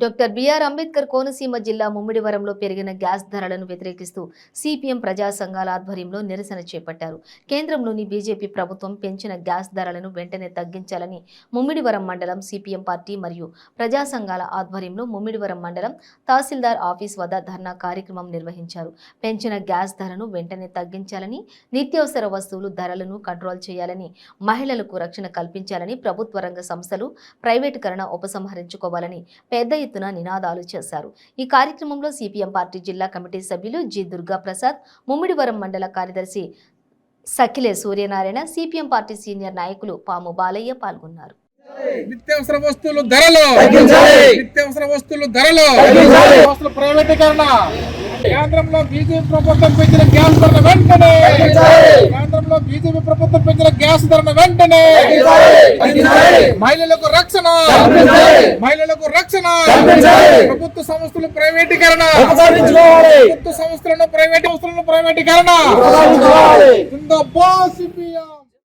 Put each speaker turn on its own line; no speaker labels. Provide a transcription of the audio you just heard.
Doctor BR Ambedkar Konaseema జిల్లా ముమ్మిడివరంలో పెరిగిన gas ధరలను వ్యతిరేకిస్తూ సిపిఎం ప్రజా సంఘాల ఆధ్వర్యంలో నిరసన చేపట్టారు. కేంద్రంలోని బీజేపీ ప్రభుత్వం పెంచిన గ్యాస్ ధరలను వెంటనే తగ్గించాలని ముమ్మిడివరం మండలం సిపిఎం పార్టీ మరియు ప్రజా సంఘాల ఆధ్వర్యంలో ముమ్మిడివరం మండలం తహసీల్దార్ ఆఫీస్ వద్ద ధర్నా కార్యక్రమం నిర్వహించారు. పెంచిన గ్యాస్ ధరను వెంటనే తగ్గించాలని నిత్యావసర వస్తువులు ధరలను కంట్రోల్ చేయాలని మహిళలకు రక్షణ కల్పించాలని ప్రభుత్వ రంగ సంస్థలు ప్రైవేటీకరణ ఉపసంహరించుకోవాలని పెద్ద ఎత్తున నినాదాలు చేశారు. ఈ కార్యక్రమంలో సిపిఎం పార్టీ జిల్లా కమిటీ సభ్యులు జి దుర్గా ప్రసాద్ ముమ్మిడివరం మండల కార్యదర్శి Sakhile Suryanarayana CPM party senior నాయకులు పాము బాలయ్య పాల్గొన్నారు.
నిత్యావసర వస్తువులు ధరలు! నిత్యావసర వస్తువులు ధరలు! ప్రైవేటీకరణ! కేంద్రంలో బీజేపీ ప్రభుత్వం పెంచిన గ్యాస్ ధరల వెంటనే! కేంద్రంలో బీజేపీ ప్రభుత్వం పెంచిన గ్యాస్ ధరల వెంటనే! మహిళలకు రక్షణ! మహిళలకు రక్షణ! ప్రభుత్వ సంస్థలు ప్రైవేటీకరణ! ప్రభుత్వ సంస్థలను ప్రైవేట్ సంస్థలను ప్రైవేటీకరణ